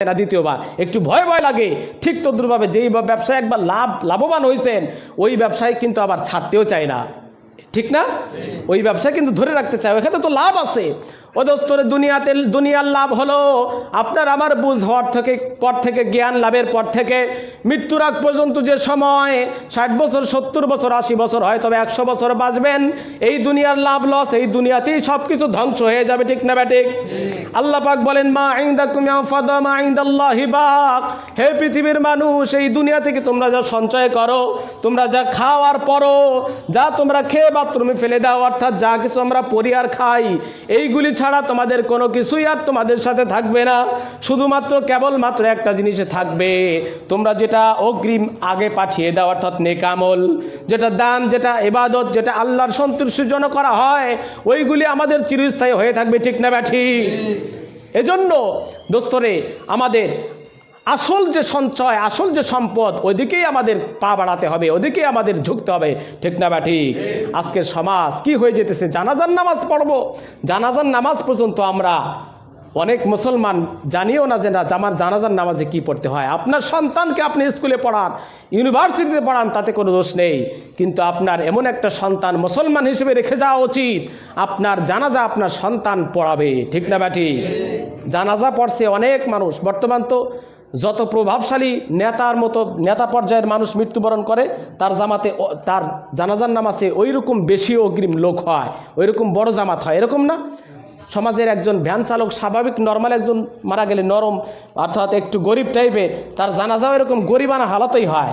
না দ্বিতীয়বার। একটু ভয় ভয় লাগে। ঠিক তদ্রুপভাবে যেই ব্যবসায় একবার লাভ লাভবান হয়েছেন ওই ব্যবসায় কিন্তু আবার ছাড়তেও চায় না। ঠিক না? ওই ব্যবসায় কিন্তু ধরে রাখতে চায়। ওখানে তো লাভ আছে। ও দোস্তরে, দুনিয়াতে দুনিয়ার লাভ হলো আপনার আমার বুঝ হওয়ার থেকে, পর থেকে, জ্ঞান লাভের পর থেকে। মৃত্যুর আগ পর্যন্ত যে সময়, ষাট বছর, সত্তর বছর, আশি বছর, হয় তবে একশো বছর বাঁচবেন, এই দুনিয়ার লাভ লস এই দুনিয়াতেই সব কিছু ধ্বংস হয়ে যাবে, ঠিক না ব্যাটিক? আল্লাহ পাক বলেন, মা আইন্দা কুমিয়া ফাদা মা আইন্দাল্লাহি বাক। হে পৃথিবীর মানুষ, এই দুনিয়া থেকে তোমরা যা সঞ্চয় করো, তোমরা যা খাও আর পরো যা তোমরা খেয়ে বাথরুমে ফেলে দাও, অর্থাৎ যা কিছু আমরা পরি আর খাই, এইগুলি ছাড়া তোমাদের কোনো কিছুই আর তোমাদের সাথে থাকবে না। শুধুমাত্র কেবলমাত্র একটা জিনিসে থাকবে। তোমরা যেটা অগ্রিম আগে পাঠিয়ে দাও অর্থাৎ নেকামল যেটা দান যেটা এবাদত যেটা আল্লাহর সন্তুষ্টির জন্য করা হয় ওইগুলি আমাদের চিরস্থায়ী হয়ে থাকবে ঠিক না ব্যাঠি এজন্য দোস্তরে আমাদের আসল যে সঞ্চয়, আসল যে সম্পদ, ওইদিকেই আমাদের পা বাড়াতে হবে ওদিকেই আমাদের ঝুঁকতে হবে। ঠিক না বা ঠিক? আজকের সমাজ কি হয়ে যেতেছে? জানাজার নামাজ পড়ব। জানাজার নামাজ পর্যন্ত আমরা অনেক মুসলমান জানিও না যে না আমার জানাজার নামাজে কি পড়তে হয়। আপনার সন্তানকে আপনি স্কুলে পড়ান, ইউনিভার্সিটিতে পড়ান, তাতে কোনো দোষ নেই। কিন্তু আপনার এমন একটা সন্তান মুসলমান হিসেবে রেখে যাওয়া উচিত, আপনার জানাজা আপনার সন্তান পড়াবে। ঠিক না ব্যাটি জানাজা পড়ছে অনেক মানুষ। বর্তমান তো যত প্রভাবশালী নেতার মতো নেতা পর্যায়ের মানুষ মৃত্যুবরণ করে, তার জামাতে তার জানাজার নামাজে ওই রকম বেশি অগ্রিম লোক হয় ওই রকম বড় জামাত হয়, এরকম না? সমাজের একজন ভ্যান চালক স্বাভাবিক নর্মাল একজন মারা গেলে নরম, অর্থাৎ একটু গরিব টাইপের তার জানাজাও এরকম গরিবানা হালতই হয়।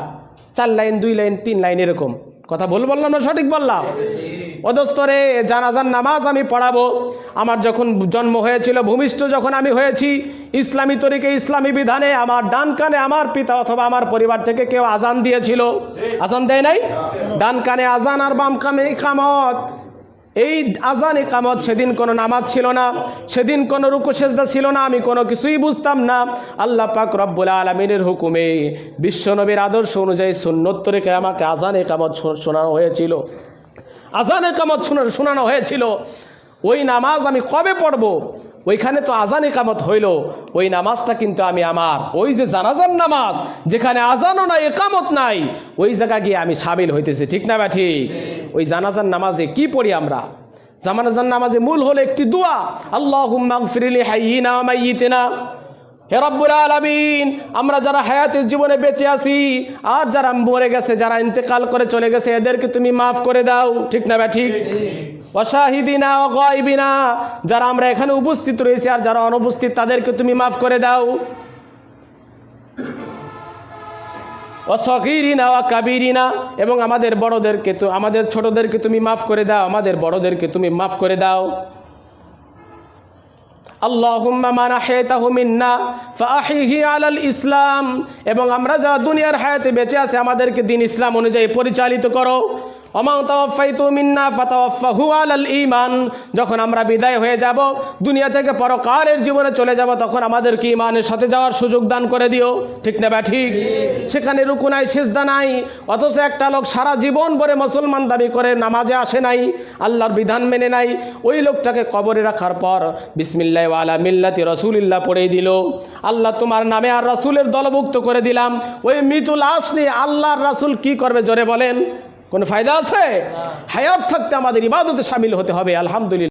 চার লাইন, দুই লাইন, তিন লাইন এরকম। কথা ভুল বললাম না, সঠিক বললাম? অদস্তরে জানাজার নামাজ আমি পড়াবো। আমার যখন জন্ম হয়েছিল, ভূমিষ্ঠ যখন আমি হয়েছি, ইসলামী তরিকে, ইসলামী বিধানে আমার ডান কানে আমার পিতা অথবা আমার পরিবার থেকে কেউ আজান দিয়েছিল। আজান দেয় নাই? ডান কানে আজান আর বাম কানে ইকামত। এই আজান ইকামত সেদিন কোনো নামাজ ছিল না, সেদিন কোনো রুকু সেজদা ছিল না, আমি কোনো কিছুই বুঝতাম না। আল্লাহ পাক রব্বুল আলমিনের হুকুমে বিশ্বনবীর আদর্শ অনুযায়ী সুন্নত্তরেকে আমাকে আজান একামত শোনানো হয়েছিল। আজান একামত শোনা- শোনানো হয়েছিল। ওই নামাজ আমি কবে পড়ব? ওইখানে তো আজান একামত হইল, ওই নামাজটা কিন্তু আমি আমার। ওই যে জানাজার নামাজ, যেখানে আজানও নাই, একামত নাই, ওই জায়গা গিয়ে আমি সামিল হইতেছি। ঠিক না বা ঠিক? ওই জানাজার নামাজে কি পড়ি আমরা? জামানাজার নামাজে মূল হলো একটি দোয়া আল্লাহ ফিরিলি হাইনা মাইয়িতিনা। হে রব্বুল আলামিন, আমরা যারা হায়াতের জীবনে বেঁচে আছি, আর যারা মরে গেছে, যারা ইন্তেকাল করে চলে গেছে, এদেরকে তুমি মাফ করে দাও। ঠিক না ব্যা ঠিক? অশাহিদিনা অগাইবিনা যারা আমরা এখানে উপস্থিত রয়েছি আর যারা অনুপস্থিত, তাদেরকে তুমি মাফ করে দাও। অসগিরিনা ও কাবিরিনা, এবং আমাদের বড়দেরকে তো, আমাদের ছোটদেরকে তুমি মাফ করে দাও, আমাদের বড়দেরকে তুমি মাফ করে দাও। আল্লাহুম্মা মান আহয়াতাহু মিন্না ফাআহিহি আলাল ইসলাম। এবং আমরা যারা দুনিয়ার হায়াতে বেঁচে আছে, আমাদেরকে দিন ইসলাম অনুযায়ী পরিচালিত করো। ঈমান। যখন আমরা বিদায় হয়ে যাব, দুনিয়া থেকে পরকালের জীবনে চলে যাব, তখন আমাদেরকে ঈমানের সাথে যাওয়ার সুযোগ দান করে দিও। ঠিক না ঠিক? সেখানে রুকু নাই, সেজদা নাই, অথচ একটা লোক সারা জীবন ভরে মুসলমান দাবি করে, নামাজে আসে নাই, আল্লাহর বিধান মেনে নাই। ওই লোকটাকে কবরে রাখার পর বিসমিল্লাহ ওয়ালা মিল্লাতি রসুলিল্লাহ পড়েই দিল। আল্লাহ তোমার নামে আর রাসূলের দলভুক্ত করে দিলাম। ওই মৃত লাশ নিয়ে আল্লাহর রাসূল কি করবে জোরে বলেন? কোনো ফায়দা আছে? হায়াত থাকতে আমাদের ইবাদতে সামিল হতে হবে আলহামদুলিল্লাহ।